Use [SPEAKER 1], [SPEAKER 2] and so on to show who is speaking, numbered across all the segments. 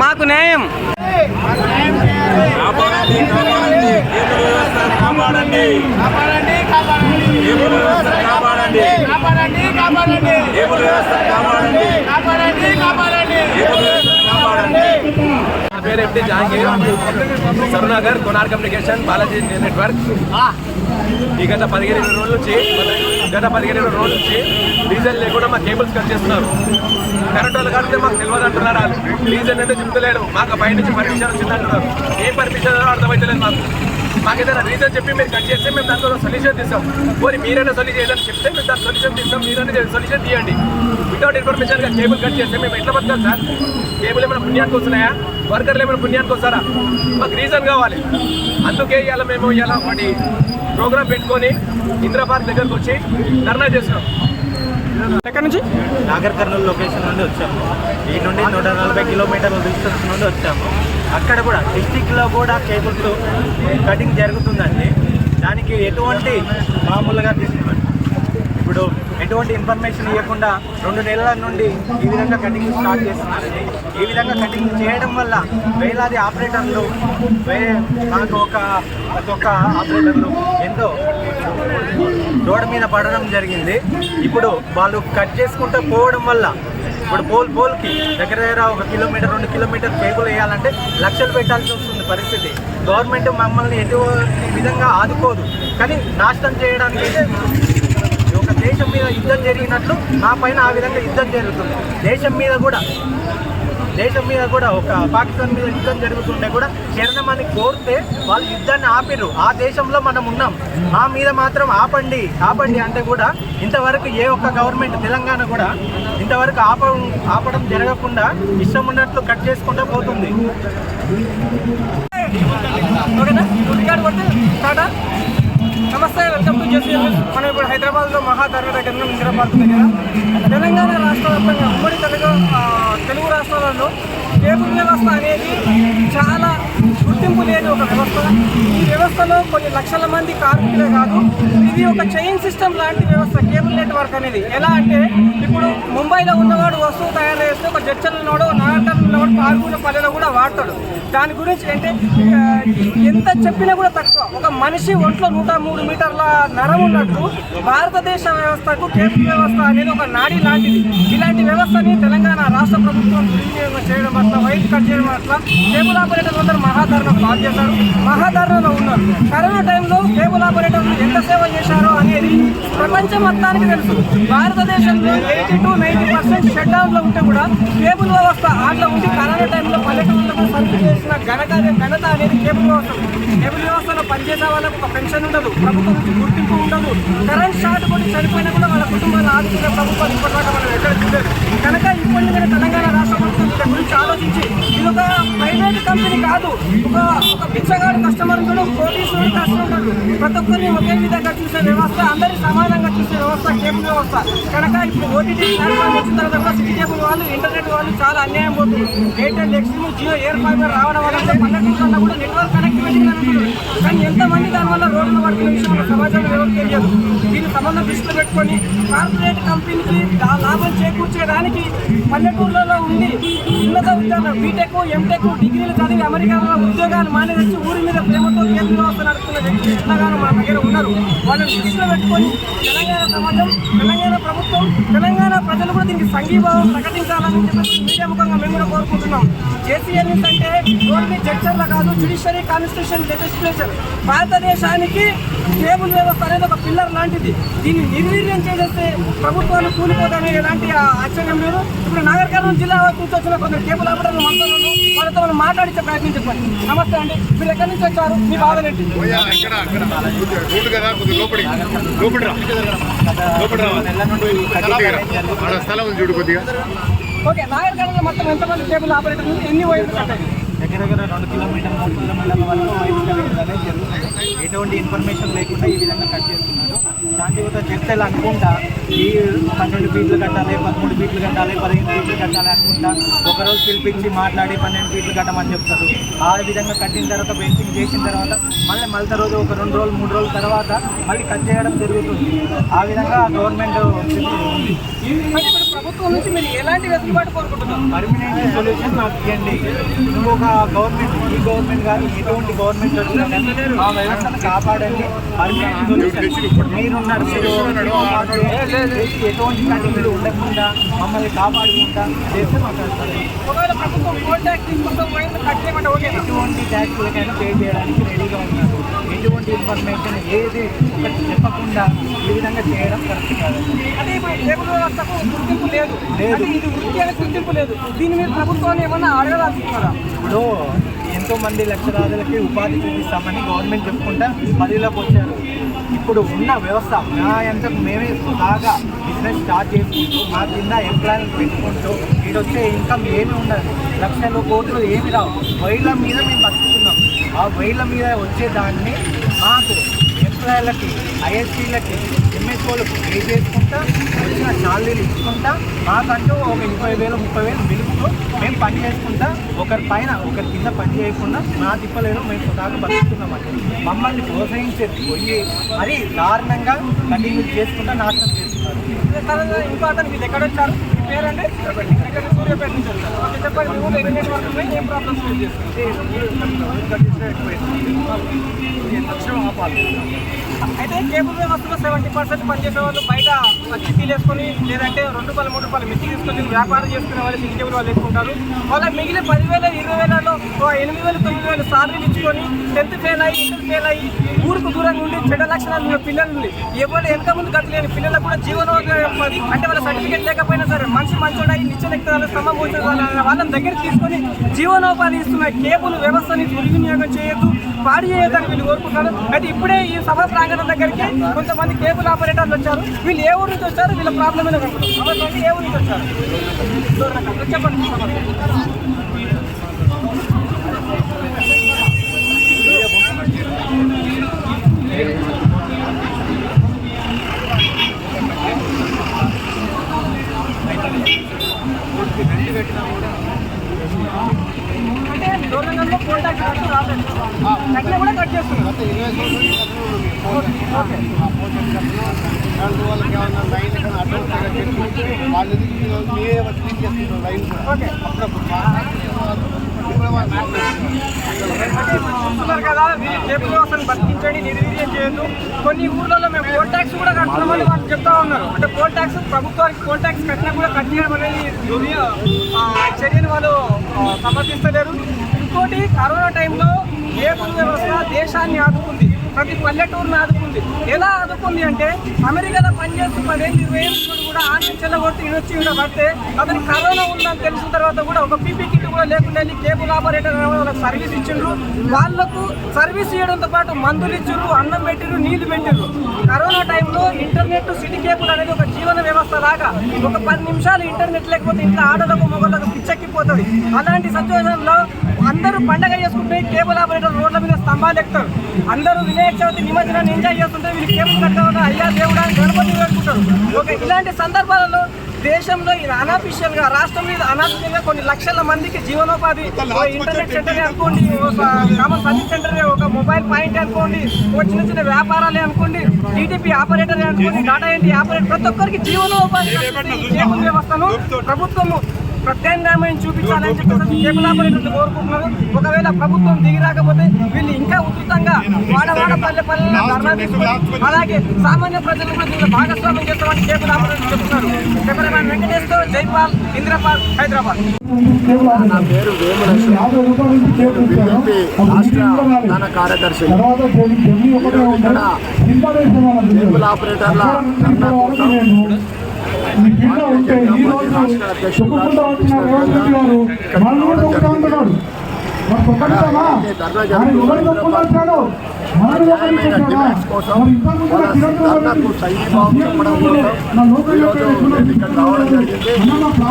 [SPEAKER 1] మాకు న్యాయం.
[SPEAKER 2] కాపాడండి కాపాడండి. కాపాడండి. కాపాడండి కాపాడండి. కాపాడండి. కాపాడండి.
[SPEAKER 3] పేరు ఎండి జాయిన్ సరునగర్ కొనార్ కమ్యూనికేషన్ బాలాజీ నెట్వర్క్. ఈ గత పదిహేను ఇరవై రోజుల నుంచి గత పదిహేను ఇరవై రోజుల నుంచి డీజిల్ లేకుండా మా కేబుల్స్ కట్ చేస్తున్నారు. కరెంట్ వాళ్ళు కడితే మాకు తెలియదు అంటున్నారు? వాళ్ళు డీజిల్ అంటే చెప్తలేడు మాకు బయట నుంచి పర్మిషన్ వచ్చింది అంటున్నారు. ఏం పర్మిషన్ లేదు మాకు. మాకు ఏదైనా రీజన్ చెప్పి మీరు కట్ చేస్తే మేము దాంట్లో సొల్యూషన్ తీస్తాం. పోనీ మీరైనా సొల్యూషన్ ఏదైనా చెప్తే మేము దాని సొల్యూషన్ తీస్తాం. మీరైనా సొల్యూషన్ తీయండి. వితౌట్ ఇన్ఫర్మేషన్గా కేబుల్ కట్ చేస్తే మేము ఎట్లా బతకాలి సార్? కేబుల్ ఏమైనా పుణ్యానికి వస్తున్నాయా? వర్కర్లు ఏమైనా పుణ్యానికి వస్తారా? మాకు రీజన్ కావాలి. అందుకే ఇవాళ మేము ఇవాళ ఒకటి ప్రోగ్రామ్ పెట్టుకొని ఇందిరా పార్క్ దగ్గరకు వచ్చి ధర్నా చేస్తున్నాం.
[SPEAKER 1] ఎక్కడి నుంచి?
[SPEAKER 4] నాగర్ కర్నూలు లొకేషన్ నుండి వచ్చాము. ఈ నుండి నూట నలభై కిలోమీటర్ల డిస్టెన్స్ నుండి వచ్చాము. అక్కడ కూడా డిస్టిక్లో కూడా కేబుల్స్ కటింగ్ జరుగుతుందండి. దానికి ఎటువంటి మామూలుగా ఇప్పుడు ఎటువంటి ఇన్ఫర్మేషన్ ఇవ్వకుండా రెండు నెలల నుండి ఈ విధంగా కటింగ్ స్టార్ట్ చేస్తున్నారండి. ఈ విధంగా కటింగ్ చేయడం వల్ల వేలాది ఆపరేటర్లు వే మాకు ఒక ప్రతి ఒక్క ఆపరేటర్లు ఎంతో రోడ్డు మీద పడడం జరిగింది. ఇప్పుడు వాళ్ళు కట్ చేసుకుంటూ పోవడం వల్ల ఇప్పుడు పోల్ పోల్కి దగ్గర దగ్గర ఒక కిలోమీటర్ రెండు కిలోమీటర్ కేబుల్ వేయాలంటే లక్షలు పెట్టాల్సి వస్తుంది పరిస్థితి. గవర్నమెంట్ మమ్మల్ని ఎటువంటి విధంగా ఆదుకోదు. కానీ నాశనం చేయడానికి అయితే ఒక దేశం మీద యుద్ధం జరిగినట్లు నా పైన ఆ విధంగా యుద్ధం జరుగుతుంది. దేశం మీద కూడా దేశం మీద కూడా ఒక పాకిస్తాన్ మీద యుద్ధం జరుగుతుంటే కూడా శరణమని కోరితే వాళ్ళు యుద్ధాన్ని ఆపిర్రు. ఆ దేశంలో మనం ఉన్నాం. మా మీద మాత్రం ఆపండి ఆపండి అంటే కూడా ఇంతవరకు ఏ ఒక్క గవర్నమెంట్ తెలంగాణ కూడా ఇంతవరకు ఆప ఆపడం జరగకుండా ఇష్టం ఉన్నట్లు కట్ చేసుకుంటూ పోతుంది.
[SPEAKER 1] ఓకేనా? కొడితే స్టార్టా నమస్తే వెల్కమ్ టు జేసీ మనం ఇప్పుడు హైదరాబాద్లో మహాధర్మ దగ్గర హైదరాబాద్ దగ్గర. తెలంగాణ రాష్ట్ర వ్యాప్తంగా ఉమ్మడి తెలుగు తెలుగు రాష్ట్రాలలో కేబుల్ వ్యవస్థ అనేది చాలా గుర్తింపు లేని ఒక వ్యవస్థ. ఈ వ్యవస్థలో కొన్ని లక్షల మంది కార్మికులే కాదు ఇది ఒక చైన్ సిస్టమ్ లాంటి వ్యవస్థ కేబుల్ నెట్వర్క్ అనేది. ఎలా అంటే ఇప్పుడు ముంబైలో ఉన్నవాడు వస్తువు తయారు చేస్తే ఒక జడ్చల్ ఉన్నవాడు నాగర్కర్నూలు ఉన్నవాడు పాల్గొన్న పల్లెలో కూడా వాడతాడు. దాని గురించి అంటే ఎంత చెప్పినా కూడా తక్కువ. ఒక మనిషి ఒంట్లో నూట మూడు మీటర్ల నరం ఉన్నట్టు భారతదేశ వ్యవస్థకు కేబుల్ వ్యవస్థ అనేది ఒక నాడి లాంటిది. ఇలాంటి వ్యవస్థని తెలంగాణ రాష్ట్ర ప్రభుత్వం చేయడం పట్ల వైట్ కట్ చేయడం పట్ల కేబుల్ ఆపరేటర్లందరూ అందరూ మహాధరణ పాలు చేశారు. మహాధరణలో ఉన్నారు. కరోనా టైంలో కేబుల్ ఆపరేటర్లు ఎంత సేవ చేశారో అనేది ప్రపంచం మొత్తానికి తెలుసు. భారతదేశంలో eighty to ninety percent shut డౌన్లో ఉంటే కూడా కేబుల్ వ్యవస్థ ఆటలో ఉండి కరోనా టైంలో పల్లెటూళ్ళకు సర్వీస్ చేసిన ఘనత ఘనత అనేది కేబుల్ వ్యవస్థ. కేబుల్ వ్యవస్థలో పనిచేసే వాళ్ళకు ఒక పెన్షన్ ఉండదు. ప్రభుత్వం నుంచి గుర్తింపు ఉండదు. కరెంట్ షార్ట్ కొన్ని చనిపోయినా కూడా వాళ్ళ కుటుంబాలు ఆదుకునే ప్రభుత్వం ఇప్పటిదాకా మనం ఎక్కడ చూడలేదు. కనుక ఇప్పుడు నేను తెలంగాణ రాష్ట్ర ప్రభుత్వం దీని గురించి ఆలోచించి ఇది ఒక ప్రైవేట్ కంపెనీ కాదు ఒక ఒక బిచ్చగాడు కస్టమర్ ఉంటాడు పోలీసుడు కస్టమర్ ఉంటాడు ప్రతి ఒక్కరిని ఒకే విధంగా చూసే వ్యవస్థ అందరి సమానంగా చూసే వ్యవస్థ కేబుల్ వ్యవస్థ. కనుక ఇప్పుడు ఓటీటీ ప్లాట్ఫామ్ వచ్చిన తర్వాత కూడా సిటీ కేబుల్ వాళ్ళు ఇంటర్నెట్ వాళ్ళు చాలా అన్యాయం పోతుంది Airtel Xstream Jio air fiber రావడం వల్ల పన్నెండు కూడా నెట్వర్క్ కనెక్టివిటీ కలుగుతుంది ఎంతమంది దానివల్ల రోడ్లు పడుతున్న విషయంలో సమాచారం ఎవరికి తెలియదు. దీని సంబంధం దృష్టిలో పెట్టుకొని కార్పొరేట్ కంపెనీకి లాభం చేకూర్చడానికి పల్లెటూళ్ళలో ఉండి ఉన్నత విద్యార్థులు బీటెక్ ఎంటెక్ డిగ్రీలు చదివి అమెరికాలో ఉద్యోగాలు మానేసి ఊరి మీద ప్రేమతో కేంద్ర వ్యవస్థ నడుపుతున్న వ్యక్తులు ఎంతగానో మన దగ్గర ఉన్నారు. వాళ్ళని దృష్టిలో పెట్టుకొని తెలంగాణ సమాజం తెలంగాణ ప్రభుత్వం తెలంగాణ ప్రజలు కూడా దీనికి సంఘీభావం ప్రకటించాలని చెప్పేసి మీడియా ముఖంగా మేము కూడా కోరుకుంటున్నాం. జేసీఎన్ఎస్ అంటే ఓన్లీ జడ్చర్ల కాదు జుడిషియరీ కాన్స్టిట్యూషన్ లెజిస్లేచర్. భారతదేశానికి కేబుల్ వ్యవస్థ అనేది ఒక పిల్లర్ లాంటిది. దీన్ని నిర్వీర్యం చేసేస్తే ప్రభుత్వాలు కూలిపోతాయని ఎలాంటి ఆశ్చర్యం లేదు. ఇప్పుడు నాగరికర్ణం జిల్లా కూర్చొచ్చిన కొందరు కేబుల్ ఆపటం మంత్రులను వాళ్ళతో మనం మాట్లాడించే ప్రయత్నం చెప్పండి నమస్తే అండి. మీరు ఎక్కడి నుంచి వచ్చారు? మీ బాధలు ఏంటి? ఓకే నాగరికర్ణంలో మొత్తం ఎంతమంది కేబుల్ ఆపరేటర్ ఎన్ని వైపు కట్టాయి
[SPEAKER 4] దగ్గర దగ్గర రెండు కిలోమీటర్ మూడు కిలోమీటర్ల వరకు వైపు కనెక్ట్ అనేది జరుగుతుంది. ఎటువంటి ఇన్ఫర్మేషన్ లేకుండా ఈ విధంగా కట్ చేస్తున్నారు. దానికి యువత చర్చలు అనుకుంటా ఈ పన్నెండు ఫీట్లు కట్టాలి పదమూడు ఫీట్లు కట్టాలి పదిహేను ఫీట్లు కట్టాలి అనుకుంటా ఒకరోజు పిలిపించి మాట్లాడి పన్నెండు ఫీట్లు కట్టమని చెప్తారు. ఆ విధంగా కట్టిన తర్వాత బెంచింగ్ చేసిన తర్వాత మళ్ళీ మళ్ళీ రోజు ఒక రెండు రోజులు మూడు రోజుల తర్వాత మళ్ళీ కట్ చేయడం జరుగుతుంది. ఆ విధంగా గవర్నమెంట్
[SPEAKER 1] ప్రభుత్వం నుంచి మీరు ఎలాంటి వెసులుబాటు కోరుకుంటున్నారు?
[SPEAKER 4] పర్మనెంట్ సొల్యూషన్ మాకు ఇవ్వండి. ఇంకొక గవర్నమెంట్ ఈ గవర్నమెంట్ కాదు ఎటువంటి గవర్నమెంట్ వచ్చినా కానీ ఆ వ్యవస్థను కాపాడండి. పర్మనెంట్ సొల్యూషన్ మీరున్నారు మీరు మాకు ఎటువంటి కంటిన్యూ ఉండకుండా మమ్మల్ని కాపాడుకుంటా చేస్తే
[SPEAKER 1] మాట్లాడతారు ట్యాక్స్
[SPEAKER 4] ఎటువంటి ట్యాక్స్లకైనా పే చేయడానికి రెడీగా ఉన్నారు ఎటువంటి ఇన్ఫర్మేషన్ ఏది ఒకటి చెప్పకుండా ఈ విధంగా చేయడం కరెక్ట్ కాదండి
[SPEAKER 1] అంటే ఇప్పుడు గుర్తింపు లేదు
[SPEAKER 4] లేదు.
[SPEAKER 1] ఇది వృత్తి అనే గుర్తింపు లేదు ప్రభుత్వాన్ని ఏమన్నా అడగదాల్సింటారా
[SPEAKER 4] ఇప్పుడు ఎంతో మంది లక్షలాదులకి ఉపాధి చూపిస్తామని గవర్నమెంట్ చెప్పుకుంటా పదిలోకి వచ్చారు ఇప్పుడు ఉన్న వ్యవస్థ మా ఎంత మేమే బాగా బిజినెస్ స్టార్ట్ చేసుకుంటూ మా కింద ఎంప్లాయ్మెంట్ పెట్టుకుంటూ వీడు వచ్చే ఇన్కమ్ ఏమి ఉండదు. లక్షలు కోట్లు ఏమి రావు. వైళ్ళ మీద మేము బతుకుతున్నాం. ఆ వైళ్ళ మీద వచ్చే దాన్ని మాకు ఎంప్లాయీలకి ఐఎస్సీలకి ఎంఎస్ఓలకు పే చేసుకుంటా వచ్చిన శాలరీలు ఇచ్చుకుంటా మాకంటూ ఒక ఇరవై వేలు ముప్పై వేలు మిలుపుతూ మేము పని చేసుకుంటా ఒకరి పైన ఒకరి కింద పని చేయకుండా మా తిప్పలేదు మేము స్వతహాగా బతుకుతున్నామండి మమ్మల్ని ప్రోత్సహించేది పోయి మరీ దారుణంగా కంటిన్యూ చేసుకుంటా నాశనం చేస్తున్నారు.
[SPEAKER 1] తర్వాత ఇంకో అతను మీరు ఎక్కడ వచ్చారు మీ పేరండి? సూర్యాపేట నుంచి చెప్పండి అయితే కేబుల్ వ్యవస్థలో సెవెంటీ పర్సెంట్ పనిచేసే వాళ్ళు బయట చిట్టీలు వేసుకొని లేదంటే రెండు రూపాయలు మూడు రూపాయలు మిర్చి తీసుకొని వ్యాపారం చేసుకునే వాళ్ళు సిటీ కేబుల్ వాళ్ళు ఎక్కుంటారు వాళ్ళ మిగిలిన పదివేల ఇరవై వేలలో ఎనిమిది వేలు తొమ్మిది వేలు సార్లు ఇచ్చుకొని టెన్త్ ఫెయిల్ అయ్యి ఇంటర్ ఫెయిల్ అయ్యి ఊరుకు దూరంగా ఉండి చెడ్డ లక్షణాలు ఉన్న పిల్లల్ని ఎవరు వెనక ముందు గతలేని పిల్లలకు కూడా జీవనోపాధి అంటే వాళ్ళ సర్టిఫికేట్ లేకపోయినా సరే మనిషి మంచోడ నిత్య వ్యక్తుల స్తంభం వాళ్ళని దగ్గర తీసుకొని జీవనోపాధి ఇస్తున్న కేబుల్ వ్యవస్థని దుర్వినియోగం చేయొద్దు. పాడు చేయొద్దని వీళ్ళు కోరుకుంటారు అయితే ఇప్పుడే ఈ సభ ప్రాంగణం దగ్గరికి కొంతమంది కేబుల్ ఆపరేటర్లు వచ్చారు. వీళ్ళు ఏ ఊరు నుంచి వచ్చారు? వీళ్ళ ప్రాబ్లం ఏదో కనుక్కుంటారు ఏ ఊరు నుంచి వచ్చారు? చెప్పండి. పెట్టినా కూడా
[SPEAKER 5] వాళ్ళకి ఏమన్నా లైన్ ఎక్కడ అడ్డు పెట్టి వాళ్ళు మీరే వచ్చి చేస్తున్నారు లైన్ అప్పుడప్పుడు
[SPEAKER 1] చూస్తున్నారు కదా వీరి కేబుల్ వ్యవస్థను బతికించండి నిర్వీర్యం చేయొద్దు కొన్ని ఊర్లలో మేము పోల్ ట్యాక్స్ కూడా కడుతున్నామని వాళ్ళు చెప్తా ఉన్నారు అంటే పోల్ ట్యాక్స్ ప్రభుత్వానికి పోల్ ట్యాక్స్ కట్టినా కూడా కట్ చేయడం అనేది చర్యను వాళ్ళు సమర్థిస్తలేరు ఇంకోటి కరోనా టైంలో కేబుల్ వ్యవస్థ దేశాన్ని ఆదుకుంది? ప్రతి పల్లెటూరుని ఆదుకుంది. ఎలా ఆదుకుంది అంటే అమెరికాలో పనిచేస్తూ పదిహేను ఇరవై ఏళ్ళు కూడా ఆన్లైన్ చెల్లగొట్టి వచ్చి ఇక్కడ పడితే అతను కరోనా ఉందని తెలిసిన తర్వాత కూడా ఒక పీపీ కిట్ కూడా లేకుండా వెళ్ళి కేబుల్ ఆపరేటర్ వాళ్ళకి సర్వీస్ ఇచ్చిండ్రు. వాళ్ళకు సర్వీస్ ఇవ్వడంతో పాటు మందులు ఇచ్చిండ్రు అన్నం పెట్టిండ్రు నీళ్ళు పెట్టిండ్రు. కరోనా టైంలో ఇంటర్నెట్ సిటీ కేబుల్ అనేది ఒక జీవన వ్యవస్థ లాగా ఒక పది నిమిషాలు ఇంటర్నెట్ లేకపోతే ఇంట్లో ఆడలకు మొగలకు పిచ్చెక్కిపోతుంది. అలాంటి సిచ్యువేషన్లో అందరూ పండగ చేసుకుంటే కేబుల్ ఆపరేటర్ రోడ్ల మీద స్తంభాలు ఎక్కుతారు. అందరూ వినాయక చవితి నిమజ్జనాన్ని ఎంజాయ్ చేస్తుంటే వీళ్ళు కేబుల్ కట్టడం అయ్యా దేవుడా అని గణపతి వేడుకుంటారు. ఓకే ఇలాంటి సందర్భాలలో దేశంలో ఇది అనఫిషియల్గా రాష్ట్రంలో ఇది అనఫిషియల్ కొన్ని లక్షల మందికి జీవనోపాధి ఇంటర్నెట్ సెంటర్ అనుకోండి స- కామన్ సర్వీస్ సెంటర్ ఒక మొబైల్ పాయింట్ అనుకోండి ఓ చిన్న చిన్న వ్యాపారాలే అనుకోండి టీటీపీ ఆపరేటర్ అనుకోండి డాటా ఎంట్రీ ఆపరేటర్ ప్రతి ఒక్కరికి జీవనోపాధి కేబుల్ వ్యవస్థను ప్రభుత్వము ప్రత్యామ్నాయం చూపించాలని చెప్పేసి కేబుల్ ఆపరేటర్లు కోరుకుంటున్నారు. ఒకవేళ ప్రభుత్వం దిగి రాకపోతే వీళ్ళు ఇంకా ఉధృతంగా వాడవాడ పల్లె పల్లె ధర్నా తీసుకొని అలాగే సామాన్య ప్రజలు కూడా దీనిలో భాగస్వామ్యం చేస్తామని కేబుల్ ఆపరేటర్లు చెప్తున్నారు. కెమెరామ్యాన్ వెంకటేష్తో జైపాల్ ఇంద్రపాల్ హైదరాబాద్.
[SPEAKER 6] నా పేరు వేముల బీజేపీ రాష్ట్ర ప్రధాన కార్యదర్శి. ఇక్కడ కేబుల్ ఆపరేటర్ల ధర్నా కోసం
[SPEAKER 7] ఈ కింద ఉంటే ఈ రోజు
[SPEAKER 6] చెప్పుకుంటా వచ్చిన రేవంత్ గారు వాళ్ళు కూడా చెప్తా రాష్ట్ర అధ్యక్షుడు ఇక్కడ ధర్నా జరుగుతూ న్యాయమైన డిమాండ్స్ కోసం వాళ్ళ ధర్నాకు ఈరోజు ఇక్కడ రావడం జరిగింది.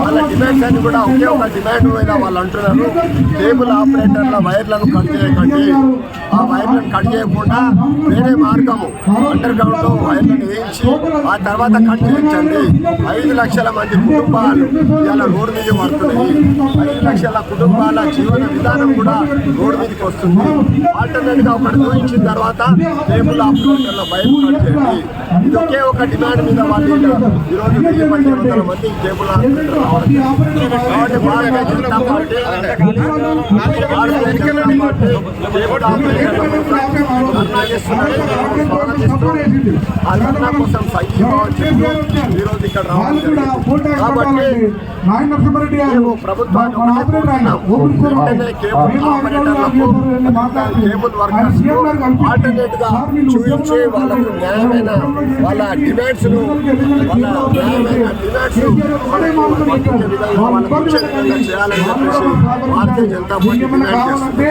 [SPEAKER 6] వాళ్ళ డిమాండ్స్ అన్ని కూడా ఒకే ఒక డిమాండ్ మీద వాళ్ళు అంటున్నారు. కేబుల్ ఆపరేటర్ల వైర్లను కట్ చేయకండి ఆ వైర్లను కట్ చేయకుండా వేరే మార్గము అండర్ గ్రౌండ్లో వైర్లను వేయించి ఆ తర్వాత కట్ చేయించండి. ఐదు లక్షల మంది కుటుంబాలు ఇలా రోడ్డు మీద పడుతున్నాయి. ఐదు లక్షల కుటుంబాల జీవన విధానం కూడా రోడ్డు మీదకి వస్తుంది. ఆల్టర్నేట్గా ఒకటి చూపించిన తర్వాత వైర్ కట్ చేయండి ఇది ఒకే ఒక డిమాండ్ మీద వాళ్ళు ఈరోజు వెయ్యి వందల మంది కేబుల్ ఆపరేటర్ రావడం జరిగింది. కాబట్టి Bharatiya Janata Party Bharatiya Janata Party cable ఆపరేటర్ల కోసం ధర్నా చేస్తున్నారు. స్వాగతిస్తూ ఆ ధర్నా కోసం సంఘీభావం చెప్తూ ఈరోజు ఇక్కడ రావడం జరిగింది. కాబట్టి మేము ప్రభుత్వాన్ని ఒకటే కోరుతున్నాం. వెంటనే కేబుల్ ఆపరేటర్లకు కేబుల్ వర్కర్స్ ఆల్టర్నేట్గా చూపించి వాళ్ళకు న్యాయమైన వాళ్ళ డిమాండ్స్ వాళ్ళ న్యాయమైన చేయాలని చెప్పేసి భారతీయ జనతా పార్టీ డిమాండ్ చేస్తుంది.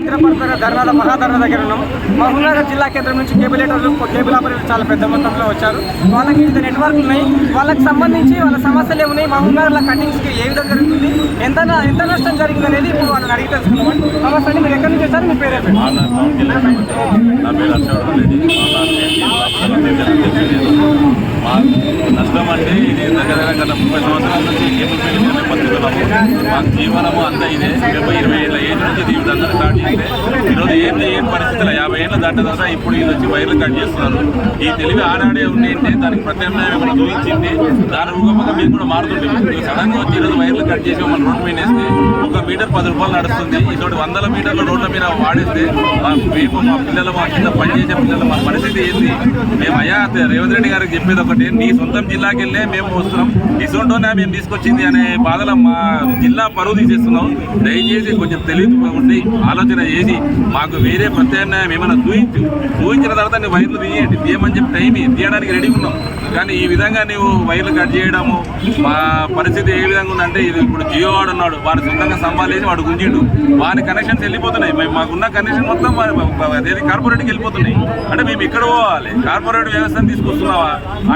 [SPEAKER 1] ఇంద్రపరపర ధర్నాల మహాధర్నా దగ్గర ఉన్నాం. మహబూబ్నగర్ జిల్లా కేంద్రం నుంచి కేబులేటర్లు కేబుల్ ఆపరేటర్లు చాలా పెద్ద మొత్తంలో వచ్చారు. వాళ్ళకి వివిధ నెట్వర్క్ ఉన్నాయి. వాళ్ళకి సంబంధించి వాళ్ళ సమస్యలు ఏమున్నాయి? మహబూబ్నగర్లో కటింగ్స్కి ఏ విధంగా జరుగుతుంది? ఎంత ఎంత నష్టం జరిగింది అనేది ఇప్పుడు వాళ్ళని అడిగి తెలుసుకున్నాం నమస్తే అండి మీరు ఎక్కడి నుంచి వచ్చారు మీ పేరు ఏం పేరు?
[SPEAKER 8] నా పేరు హర్షవర్ధన్ రెడ్డి మా నష్టం అంటే ఇది దగ్గర గత ముప్పై సంవత్సరాల నుంచి కేబుల్ బిల్లు మీద బతుకుతున్నాము జీవనము అంతా ఇదే. డెబ్బై ఇరవై ఏళ్ళ ఏజ్ నుంచి దీని అందరూ స్టార్ట్ చేస్తే ఈరోజు ఏం ఏం పరిస్థితులు? యాభై ఏళ్ళ దాటిన తర్వాత ఇప్పుడు ఇది వచ్చి వైర్లు కట్ చేస్తున్నారు. ఈ తెలివి ఆడాడే ఉండింటే దానికి ప్రత్యామ్నాయం ఏమైనా చూపించింది? దాని రూపంగా మీరు కూడా మారుతుండే సడన్గా వచ్చి ఈరోజు వైర్లు కట్ చేసి మన రోడ్డు మీద వేస్తే ఒక మీటర్ పది రూపాయలు నడుస్తుంది. ఇటువంటి వందల మీటర్ల రోడ్ల మీద వాడేస్తే మా మేము మా పిల్లలు మా కింద పనిచేసే పిల్లలు మా పరిస్థితి ఏంది? మేము అయ్యా రేవంత్ రెడ్డి గారికి చెప్పేది ఒకటి. నీ సొంతం జిల్లాకి వెళ్ళే మేము వస్తున్నాం. ఇసొంటోనే మేము తీసుకొచ్చింది అనే బాధలో మా జిల్లా పరువు తీసేస్తున్నాం. దయచేసి కొంచెం తెలివి ఉండి ఆలోచన చేసి మాకు వేరే ప్రత్యామ్నాయం ఏమైనా చూపించు చూపించిన తర్వాత నీ వైర్లు తీయండి. తీయమని చెప్పి టైం తీయడానికి రెడీ ఉన్నాం. కానీ ఈ విధంగా నీవు వైర్లు కట్ చేయడము మా పరిస్థితి ఏ విధంగా ఉందంటే ఇది ఇప్పుడు జియో వాడు ఉన్నాడు. వాడు సొంతంగా సంపాదించి వాడు గుంజిండు. వాని కనెక్షన్స్ వెళ్ళిపోతున్నాయి. మేము మాకున్న కనెక్షన్ మొత్తం అదే అదేది కార్పొరేట్కి వెళ్ళిపోతున్నాయి. అంటే మేము ఇక్కడ పోవాలి. కార్పొరేట్ వ్యవస్థను తీసుకొస్తున్నావా?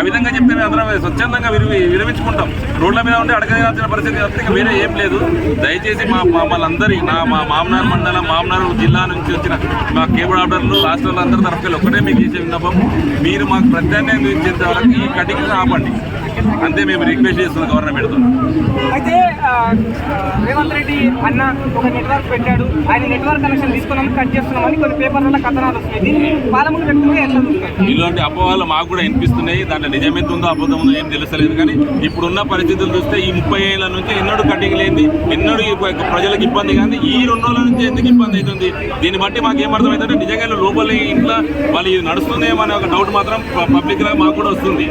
[SPEAKER 8] విధంగా చెప్తే మేము అందరం స్వచ్ఛందంగా విరివి విరమించుకుంటాం. రోడ్ల మీద ఉంటే అడగాల్సిన పరిస్థితి తప్పితే వేరే ఏం లేదు. దయచేసి మా మమ్మల్ని అందరి నా మా మామనార్ మండలం మామనార్ జిల్లా నుంచి వచ్చిన మా కేబుల్ ఆర్డర్లు రాష్ట్రాలు అందరి తరఫున ఒక్కటే మీకు చేసే విన్నపం. మీరు మాకు ప్రత్యామ్నాయం ఇచ్చేంత వరకు ఈ కటింగ్ ఆపండి. అంతే మేము రిక్వెస్ట్ చేస్తున్నాం గవర్నమెంట్తో.
[SPEAKER 1] అయితే రేవంత్ రెడ్డి అన్న ఒక నెట్వర్క్ పెట్టాడు. ఆయన నెట్వర్క్ కనెక్షన్ తీసుకున్నాం కట్ చేస్తున్నామని కొన్ని పేపర్లలో కథనాలు వస్తున్నాయి. దీన్ని పాలములు వ్యక్తులుగా చూస్తారు?
[SPEAKER 8] ఇలాంటి అపోహలు మాకు కూడా వినిపిస్తున్నాయి. దాంట్లో నిజమెంత ఉందో అబద్ధం ఉందో ఏం తెలుస్తలేదు కానీ ఇప్పుడున్న పరిస్థితులు చూస్తే ఈ ముప్పై ఏళ్ళ నుంచి ఎన్నడూ కటింగ్ లేని ఎన్నడూ ఈ ప్రజలకు ఇబ్బంది కానీ ఈ రెండు రోజుల నుంచి ఎందుకు ఇబ్బంది అవుతుంది? దీన్ని బట్టి మాకు ఏమర్థమవుతుందంటే నిజంగా లోపల ఇంట్లో వాళ్ళు ఇది నడుస్తుందేమో అనే ఒక డౌట్ మాత్రం పబ్లిక్ మాకు కూడా వస్తుంది.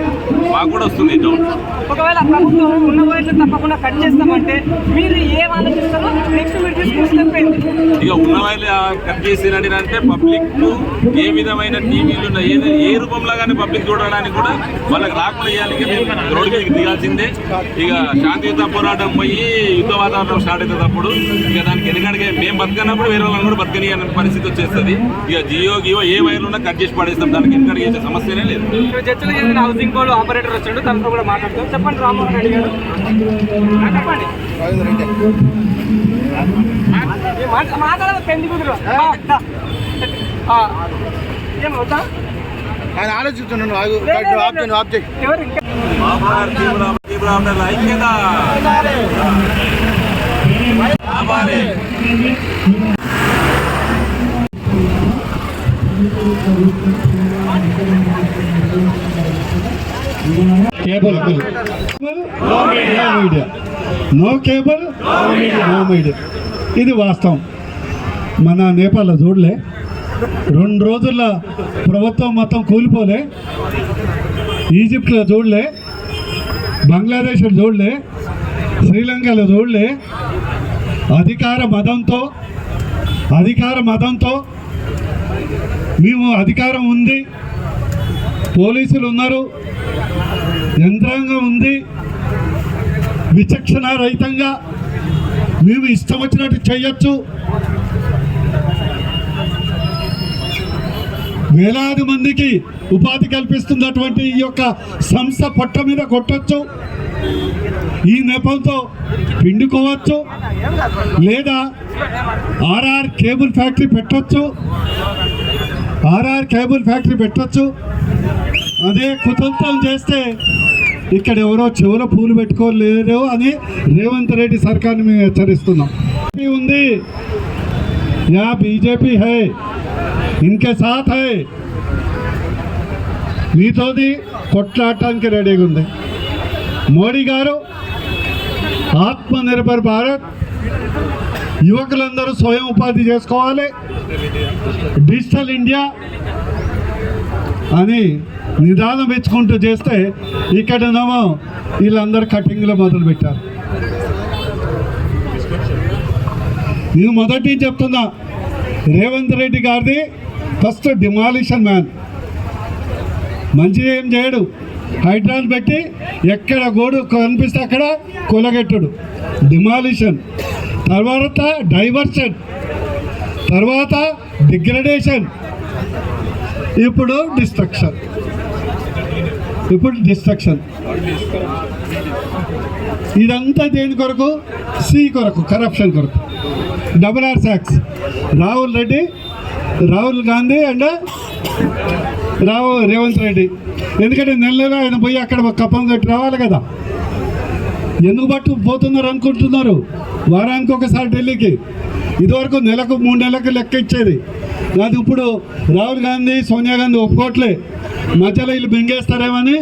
[SPEAKER 8] మాకు కూడా వస్తుంది డౌట్
[SPEAKER 1] ఒకవేళ ప్రభుత్వం ఉన్న తప్పకుండా కట్ చేస్తామంటే మీరు ఏం ఆలోచిస్తారో నెక్స్ట్ మీరు ఏంటి?
[SPEAKER 8] ఇక ఉన్న వాళ్ళు కట్ చేసినట్టు అంటే పబ్లిక్ ఏ విధమైన టీవీలు ఉన్నాయి? ఏది ఏ రూపంలో కానీ పబ్లిక్ చూడడానికి కూడా వాళ్ళకి రాకుండా చేయాలి. రోడ్డు మీదకి దిగాల్సిందే. ఇక శాంతియుత పోరాటం పోయి యుద్ధ వాతావరణం స్టార్ట్ అవుతున్నప్పుడు ఇక దానికి ఎందుకంటే మేము బతకనప్పుడు వేరే వాళ్ళని కూడా బతకని పరిస్థితి వచ్చేస్తుంది. ఇక జియో గియో ఏ వైర్లు ఉన్నా కట్ చేసి పడేస్తాం. దానికి ఎందుకంటే చేసే సమస్యనే లేదు.
[SPEAKER 1] చర్చలో చేసిన హౌసింగ్ బోర్డు ఆపరేటర్ వచ్చాడు తనతో కూడా మాట్లాడతాం చెప్పండి రామ్మోహన్ రెడ్డి గారు. చెప్పండి. ఏ మాట్లాడదు పెళ్ళి కుదురు ఏం? వద్దా
[SPEAKER 5] ఆయన ఆలోచిస్తున్నాను.
[SPEAKER 6] Cable media. No cable no media ఇది వాస్తవం. మన నేపాల్లో చూడలే. రెండు రోజుల ప్రభుత్వం మొత్తం కూలిపోలే. ఈజిప్ట్లో చూడలే. బంగ్లాదేశ్లో చూడలే. శ్రీలంకలో చూడలే. అధికార మతంతో అధికార మతంతో మేము అధికారం ఉంది. పోలీసులు ఉన్నారు. యంత్రాంగం ఉంది. విచక్షణ రహితంగా మేము ఇష్టం వచ్చినట్టు చేయొచ్చు.
[SPEAKER 9] వేలాది మందికి ఉపాధి కల్పిస్తున్నటువంటి ఈ యొక్క సంస్థ పొట్ట మీద కొట్టచ్చు. ఈ నెపంతో పిండుకోవచ్చు. లేదా ఆర్ఆర్ కేబుల్ ఫ్యాక్టరీ పెట్టొచ్చు. ఆర్ఆర్ కేబుల్ ఫ్యాక్టరీ పెట్టచ్చు. అదే కుతంత్రం చేస్తే ఇక్కడ ఎవరో చెవులో పూలు పెట్టుకోలేరు అని రేవంత్ రెడ్డి సర్కార్ని మేము హెచ్చరిస్తున్నాం. ఉంది. యా బీజేపీ హై. ఇన్కే సాత్ హై. మీతోది కొట్లాడటానికి రెడీగా ఉంది. మోడీ గారు ఆత్మనిర్భర్ భారత్. యువకులందరూ స్వయం ఉపాధి చేసుకోవాలి. డిజిటల్ ఇండియా అని నిదానం ఇచ్చుకుంటూ చేస్తే ఇక్కడనేమో వీళ్ళందరూ కటింగ్లో మొదలు పెట్టారు. నేను మొదటి చెప్తున్నా రేవంత్ రెడ్డి గారిది ఫస్ట్ డిమాలిషన్ మ్యాన్. మంచిగా ఏం చేయడు. హైడ్రాన్ పెట్టి ఎక్కడ గోడు కనిపిస్తే అక్కడ కూలగెట్టుడు. డిమాలిషన్. తర్వాత డైవర్షన్. తర్వాత డిగ్రడేషన్. ఇప్పుడు డిస్ట్రక్షన్. ఇప్పుడు డిస్ట్రక్షన్ ఇదంతా దేని కొరకు? సి కొరకు కరప్షన్ కొరకు. Double R tax Rahul Reddy Rahul Gandhi and Rao Revanth Reddy. ఎందుకంటే నెల నెల ఆయన పోయి అక్కడ ఒక కప్పం కట్టి రావాలి కదా. ఎందుకు పట్టు పోతున్నారు అనుకుంటున్నారు? వారానికి ఒకసారి ఢిల్లీకి. ఇదివరకు నెలకు మూడు నెలలకు లెక్క ఇచ్చేది. అది ఇప్పుడు రాహుల్ గాంధీ సోనియా గాంధీ ఒప్పుకోవట్లే మధ్యలో వీళ్ళు మింగేస్తారేమని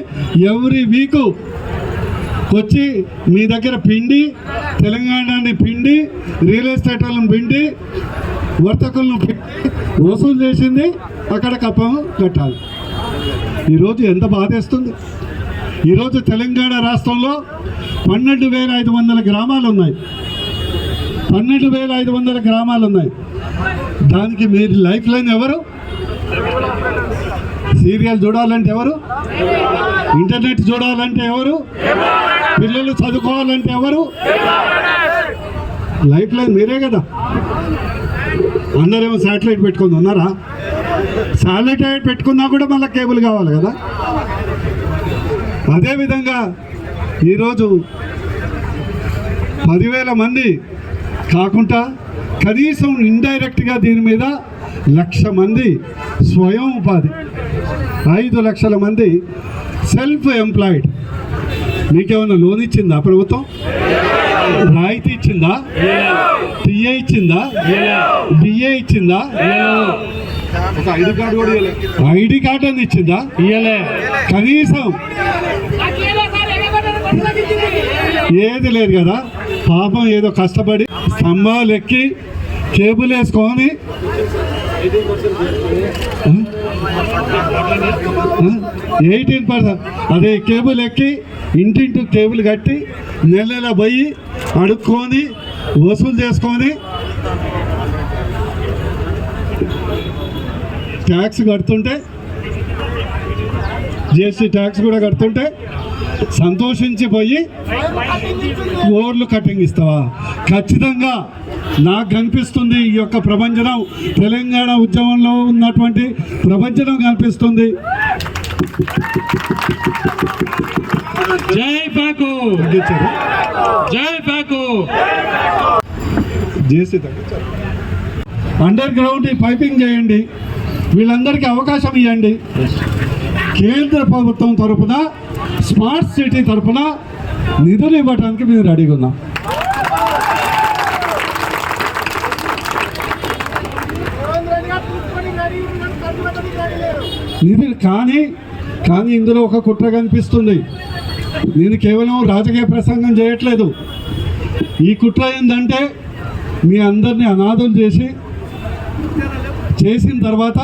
[SPEAKER 9] ఎవ్రీ వీకు వచ్చి మీ దగ్గర పిండి తెలంగాణని పిండి రియల్ ఎస్టేట్ వాళ్ళని పిండి వర్తకులను పిండి వసూలు చేసింది అక్కడ కప్పం కట్టాలి. ఈరోజు ఎంత బాధేస్తుంది. ఈరోజు తెలంగాణ రాష్ట్రంలో పన్నెండు వేల ఐదు వందల గ్రామాలు ఉన్నాయి. పన్నెండు వేల ఐదు వందల గ్రామాలు ఉన్నాయి. దానికి మీరు లైఫ్ లైన్ ఎవరు? సీరియల్ చూడాలంటే ఎవరు? ఇంటర్నెట్ చూడాలంటే ఎవరు? పిల్లలు చదువుకోవాలంటే ఎవరు? లైఫ్ లైన్ మీరే కదా. అందరేమో శాటిలైట్ పెట్టుకుంది ఉన్నారా? శాటిలైట్ పెట్టుకున్నా కూడా మళ్ళీ కేబుల్ కావాలి కదా. అదేవిధంగా ఈరోజు పదివేల మంది కాకుండా కనీసం ఇండైరెక్ట్గా దీని మీద లక్ష మంది స్వయం ఉపాధి ఐదు లక్షల మంది సెల్ఫ్ ఎంప్లాయిడ్ మీకేమైనా లోన్ ఇచ్చిందా ప్రభుత్వం? రాయితీ ఇచ్చిందా? టీఏ ఇచ్చిందా? డిఏ ఇచ్చిందా?
[SPEAKER 5] ఐడి కార్డు కూడా
[SPEAKER 9] ఐడి కార్డు అని ఇచ్చిందా? ఇయ్యలే. కనీసం. ఏది లేదు కదా? పాపం ఏదో కష్టపడి స్తంభాలు ఎక్కి కేబుల్ వేసుకొని ఎయిటీన్ పర్సెంట్. అదే కేబుల్ ఎక్కి ఇంటింటి కేబుల్ కట్టి నెల నెల పోయి అడుక్కొని వసూలు చేసుకొని ట్యాక్స్ కడుతుంటే జిఎస్టీ ట్యాక్స్ కూడా కడుతుంటే సంతోషించిపోయి ఓర్లు కటింగ్ ఇస్తావా? ఖచ్చితంగా నాకు కనిపిస్తుంది ఈ యొక్క ప్రపంచం తెలంగాణ ఉద్యమంలో ఉన్నటువంటి ప్రపంచం కనిపిస్తుంది. జై పాకు. జై పాకు. జిఎస్టీ అండర్ గ్రౌండ్ పైపింగ్ చేయండి. వీళ్ళందరికీ అవకాశం ఇవ్వండి. కేంద్ర ప్రభుత్వం తరపున స్మార్ట్ సిటీ తరపున నిధులు ఇవ్వడానికి మేము రెడీగా ఉన్నాం. నిధులు కానీ కానీ ఇందులో ఒక కుట్ర కనిపిస్తుంది. నేను కేవలం రాజకీయ ప్రసంగం చేయట్లేదు. ఈ కుట్ర ఏంటంటే మీ అందరినీ అనాథం చేసి చేసిన తర్వాత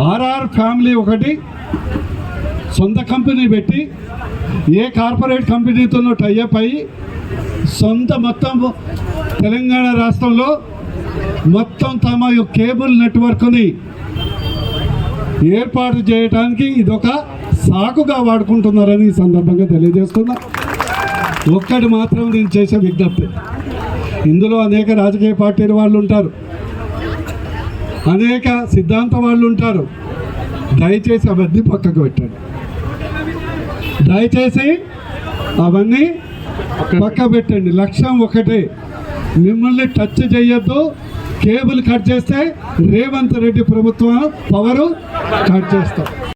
[SPEAKER 9] ఆర్ఆర్ ఫ్యామిలీ ఒకటి సొంత కంపెనీ పెట్టి ఏ కార్పొరేట్ కంపెనీతోనో టైఅప్ అయ్యి సొంత మొత్తం తెలంగాణ రాష్ట్రంలో మొత్తం తమ యొక్క కేబుల్ నెట్వర్క్ని ఏర్పాటు చేయడానికి ఇదొక సాకుగా వాడుకుంటున్నారని ఈ సందర్భంగా తెలియజేస్తున్నా. ఒక్కటి మాత్రం నేను చేసే విజ్ఞప్తి. ఇందులో అనేక రాజకీయ పార్టీల వాళ్ళు ఉంటారు. అనేక సిద్ధాంత వాళ్ళు ఉంటారు. దయచేసి అవన్నీ పక్కకు పెట్టండి. దయచేసి అవన్నీ పక్క పెట్టండి. లక్ష్యం ఒకటే. మిమ్మల్ని టచ్ చేయొద్దు. కేబుల్ కట్ చేస్తే రేవంత్ రెడ్డి ప్రభుత్వం పవరు కట్ చేస్తాం.